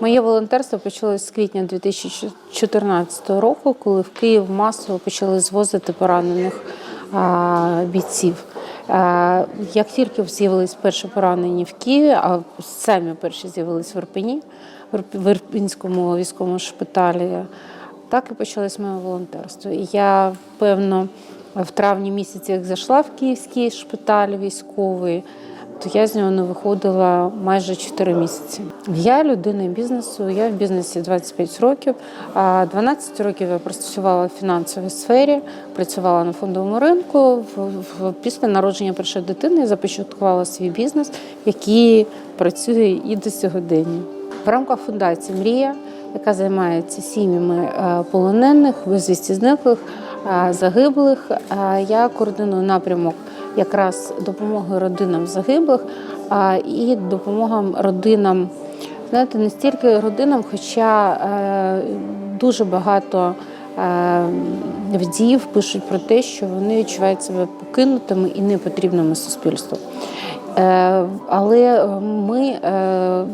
Моє волонтерство почалось з квітня 2014 року, коли в Київ масово почали звозити поранених бійців. Як тільки з'явились перші поранені в Києві, а самі перші з'явились в Ірпені, в Ірп- в Ірпінському військовому шпиталі, так і почалось моє волонтерство. І я, певно, в травні місяці, як зайшла в київський шпиталь військовий, то я з нього не виходила майже 4 місяці. Я людина бізнесу, я в бізнесі 25 років. А 12 років я працювала в фінансовій сфері, працювала на фондовому ринку. Після народження першої дитини я започаткувала свій бізнес, який працює і до сьогодення. В рамках фундації Мрія, яка займається сім'ями е, полонених, безвісті зниклих, е, загиблих. е, Я координую напрямок якраз допомоги родинам загиблих і допомогам родинам. Знаєте, не стільки родинам, хоча е, дуже багато е, вдів пишуть про те, що вони відчувають себе покинутими і непотрібними суспільству. Е, але ми е,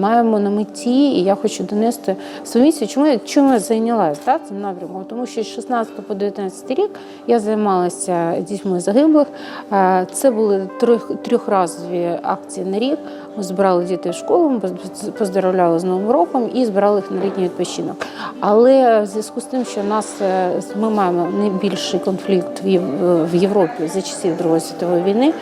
маємо на меті, і я хочу донести свою місію. Чому я чому я зайнялася та, цим напрямком? Тому що з 16 по 19 рік я займалася дітьми загиблих. Е, Це були трьох, трьохразові акції на рік. Ми збирали дітей в школу, поздоровляли з Новим роком і збирали їх на літній відпочинок. Але в зв'язку з тим, що нас е, ми маємо найбільший конфлікт в Європі за часів Другої світової війни,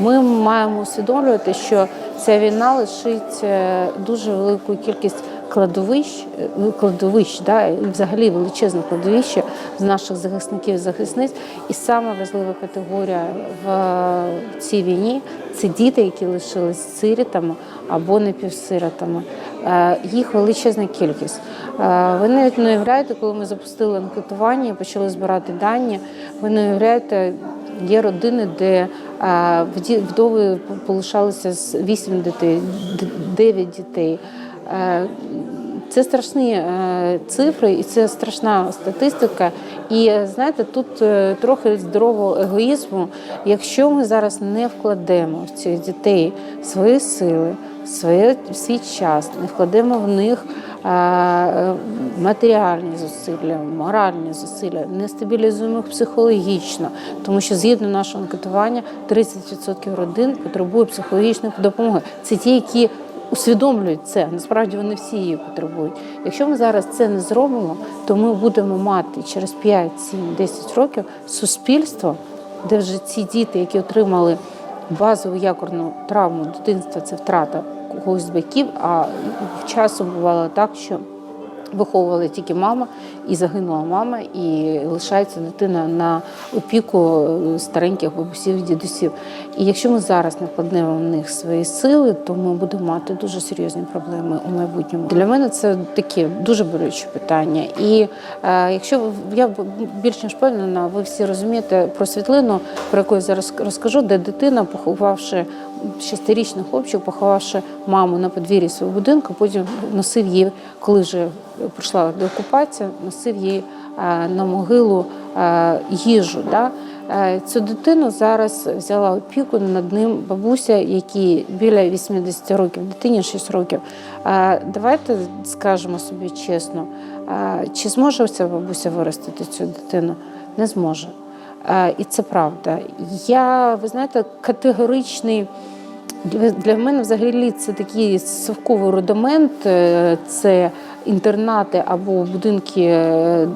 ми маємо усвідомлювати, що ця війна лишить е, дуже велику кількість кладовищ, е, кладовищ, да, взагалі величезне кладовище з наших захисників і захисниць. І саме важлива категорія в е, цій війні це діти, які лишились сирітами або напівсиротами. Е, Їх величезна кількість. Е, Ви навіть не уявляєте, коли ми запустили анкетування почали збирати дані. Ви не уявляєте, є родини, де е, вдови полишалися з 8 дітей, 9 дітей. Це страшні цифри, і це страшна статистика. І знаєте, тут трохи здорового егоїзму. Якщо ми зараз не вкладемо в цих дітей свої сили, своє свій час, не вкладемо в них е, матеріальні зусилля, моральні зусилля, не стабілізуємо їх психологічно, тому що згідно нашого анкетування 30% родин потребує психологічної допомоги. Це ті, які усвідомлюють це. Насправді вони всі її потребують. Якщо ми зараз це не зробимо, то ми будемо мати через 5, 7, 10 років суспільство, де вже ці діти, які отримали базову якорну травму дитинства, це втрата когось з батьків, а часом бувало так, що Виховувала тільки мама, і загинула мама, і лишається дитина на опіку е, стареньких бабусів, дідусів. І якщо ми зараз не вкладемо в них свої сили, то ми будемо мати дуже серйозні проблеми у майбутньому. Для мене це таке дуже болюче питання. І е, якщо я більш ніж впевнена, ви всі розумієте про світлину, про яку я зараз розкажу, де дитина, поховавши шестирічний хлопчик, поховавши маму на подвір'ї свого будинку, потім носив її, коли вже прийшла деокупація, носив її е, на могилу е, їжу. Е, Цю дитину зараз взяла опіку над ним бабуся, якій біля 80 років, дитині 6 років. Давайте скажемо собі чесно, чи зможе ця бабуся виростити цю дитину? Не зможе. І це правда. Я, ви знаєте, категоричний. Для- мене взагалі це такий совковий рудимент, е, це інтернати або будинки, е,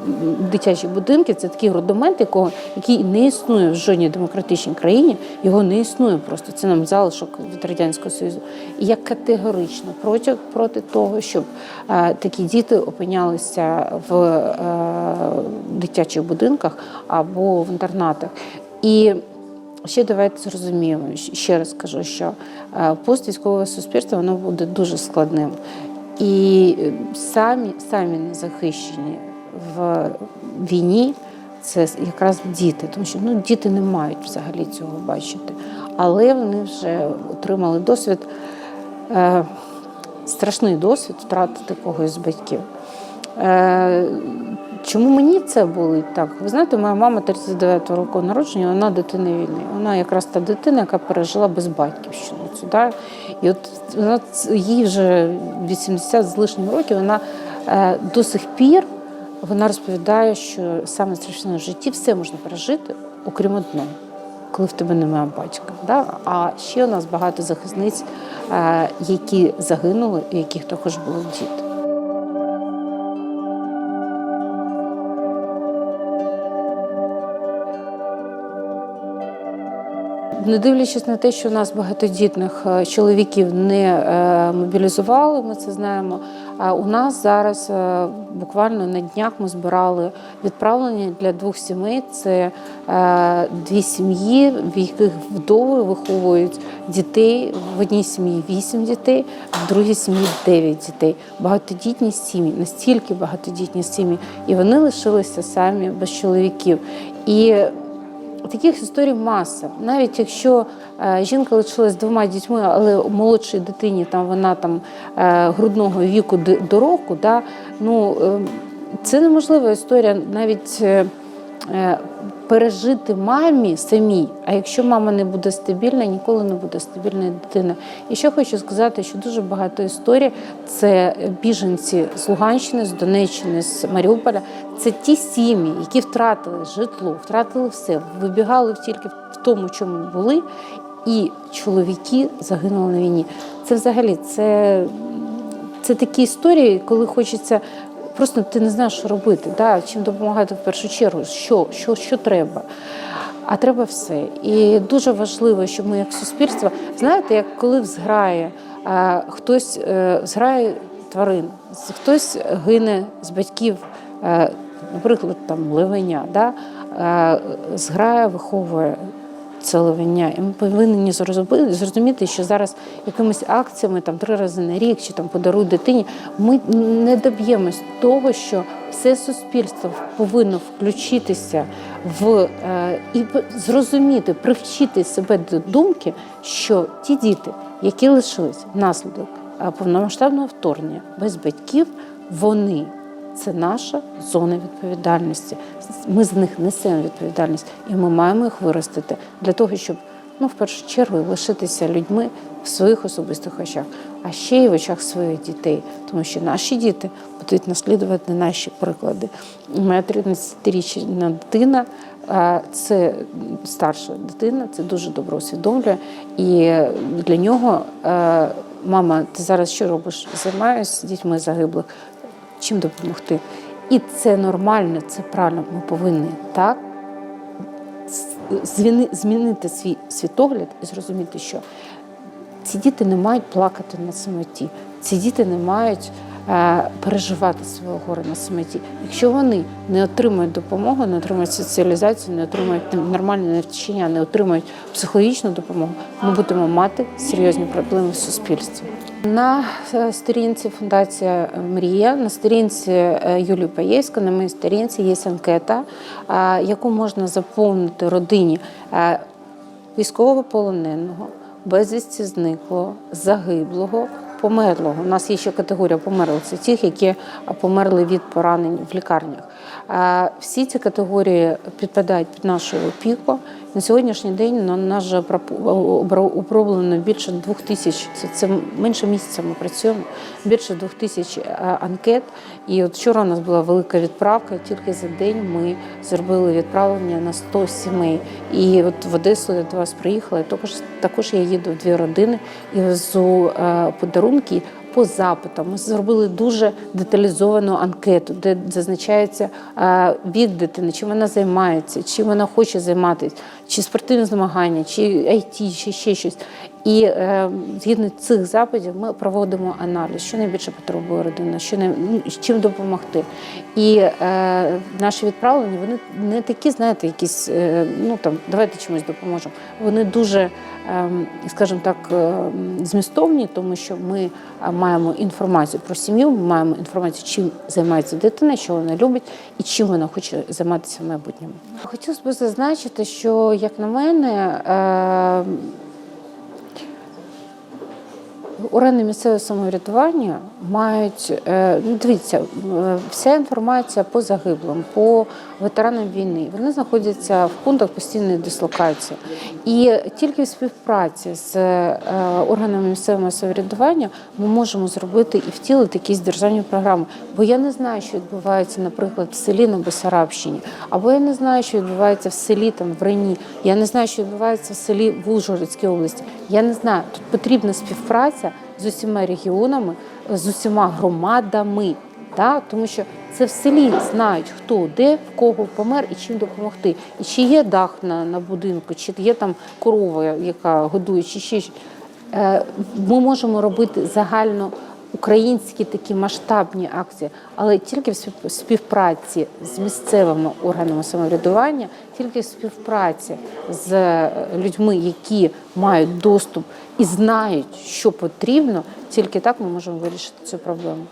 дитячі будинки. Це такий рудимент, якого який не існує в жодній демократичній країні. Його не існує просто. Це нам залишок від радянського союзу. І я категорично проти, проти того, щоб е, такі діти опинялися в е, дитячих будинках або в інтернатах. І Ще давайте зрозуміємо, ще раз кажу, що е, поствійськове суспільство воно буде дуже складним. І самі, самі незахищені в війні це якраз діти, тому що ну, діти не мають взагалі цього бачити. Але вони вже отримали досвід, е, страшний досвід втратити когось з батьків. Е, Чому мені це болить так? Ви знаєте, моя мама 39-го року народження, вона дитина війни. Вона якраз та дитина, яка пережила безбатьківщину. Цю, да? І от вона їй вже 80 з лишнім років, вона е, до сих пір вона розповідає, що саме страшне в житті все можна пережити, окрім одного, коли в тебе немає батька. Да? А ще у нас багато захисниць, е, які загинули, у яких також були діти. Не дивлячись на те, що у нас багатодітних е, чоловіків не е, мобілізували, ми це знаємо. А у нас зараз е, буквально на днях ми збирали відправлення для двох сімей. Це дві сім'ї, в яких вдови виховують дітей. В одній сім'ї вісім дітей, в другій сім'ї дев'ять дітей. Багатодітні сім'ї, настільки багатодітні сім'ї, і вони лишилися самі без чоловіків. І Таких історій маса. Навіть якщо е, жінка лишилась двома дітьми, але у молодшій дитині там вона там е, грудного віку до року, да, ну, е, це неможлива історія навіть е, пережити мамі самій. А якщо мама не буде стабільна, ніколи не буде стабільна дитина. І ще хочу сказати, що дуже багато історій це біженці з Луганщини, з Донеччини, з Маріуполя. Це ті сім'ї, які втратили житло, втратили все, вибігали тільки в тому, чому були, і чоловіки загинули на війні. Це взагалі це, це такі історії, коли хочеться. Просто ти не знаєш, що робити, да? чим допомагати в першу чергу, що, що, що треба. А треба все. І дуже важливо, щоб ми як суспільство, знаєте, як коли в зграї е, хтось е, в зграї тварин, хтось гине з батьків, е, наприклад, там левеня, да? е, зграя виховує це левеня. І ми повинні зрозуміти, що зараз якимись акціями там три рази на рік чи там подаруй дитині, ми не доб'ємось того, що все суспільство повинно включитися в е, і зрозуміти, привчити себе до думки, що ті діти, які лишились внаслідок е, повномасштабного вторгнення без батьків, вони це наша зона відповідальності. Ми з них несемо відповідальність, і ми маємо їх виростити для того, щоб ну, в першу чергу лишитися людьми в своїх особистих очах, а ще й в очах своїх дітей, тому що наші діти будуть наслідувати наші приклади. Моя 13-річна дитина. Це старша дитина, це дуже добре усвідомлює. І для нього мама, ти зараз що робиш? Займаюся з дітьми загиблих чим допомогти. І це нормально, це правильно. Ми повинні так змінити свій світогляд і зрозуміти, що ці діти не мають плакати на самоті, ці діти не мають е, переживати своє горе на самоті. Якщо вони не отримують допомогу, не отримують соціалізацію, не отримують нормальне навчання, не отримують психологічну допомогу, ми будемо мати серйозні проблеми в суспільстві. На е, сторінці Фундація Мрія, на сторінці е, Юлії Паєвська, на моїй сторінці є анкета, е, яку можна заповнити родині військовополоненого, безвісті зниклого, загиблого, померлого. У нас є ще категорія померлих. Це ті, які померли від поранень в лікарнях. Всі ці категорії підпадають під нашу опіку. На сьогоднішній день на нас вже оброблено більше двох тисяч. Це, це менше місяця ми працюємо. Більше двох тисяч е, анкет. І от вчора у нас була велика відправка. Тільки за день ми зробили відправлення на 100 сімей. І от в Одесу я до вас приїхала. і Також також я їду в дві родини і везу е, подарунки. По запитам ми зробили дуже деталізовану анкету, де зазначається від вік дитини, чим вона займається, чим вона хоче займатися, чи спортивні змагання, чи IT, чи ще щось. І е, згідно цих запитів ми проводимо аналіз, що найбільше потребує родина, що не ну, чим допомогти. І е, наші відправлення вони не такі, знаєте, якісь е, ну там давайте чимось допоможемо. Вони дуже, е, скажімо так, е, змістовні, тому що ми е, маємо інформацію про сім'ю, ми маємо інформацію, чим займається дитина, що вона любить і чим вона хоче займатися в майбутньому. Хотілося б зазначити, що як на мене. Е, Органи місцевого самоврядування мають е, ну, дивіться, е, вся інформація по загиблим, по ветеранам війни. Вони знаходяться в пунктах постійної дислокації. І тільки в співпраці з е, органами місцевого самоврядування ми можемо зробити і втілити якісь державні програми. Бо я не знаю, що відбувається, наприклад, в селі на Бесарабщині, або я не знаю, що відбувається в селі там в Рені. Я не знаю, що відбувається в селі в Ужгородській області. Я не знаю. Тут потрібна співпраця з усіма регіонами, з усіма громадами. Та? Тому що це в селі знають, хто де, в кого помер і чим допомогти. І чи є дах на, на будинку, чи є там корова, яка годує, чи ще. Е, Ми можемо робити загально українські такі масштабні акції, але тільки в спів- співпраці з місцевими органами самоврядування, тільки в співпраці з е, людьми, які мають доступ і знають, що потрібно, тільки так ми можемо вирішити цю проблему.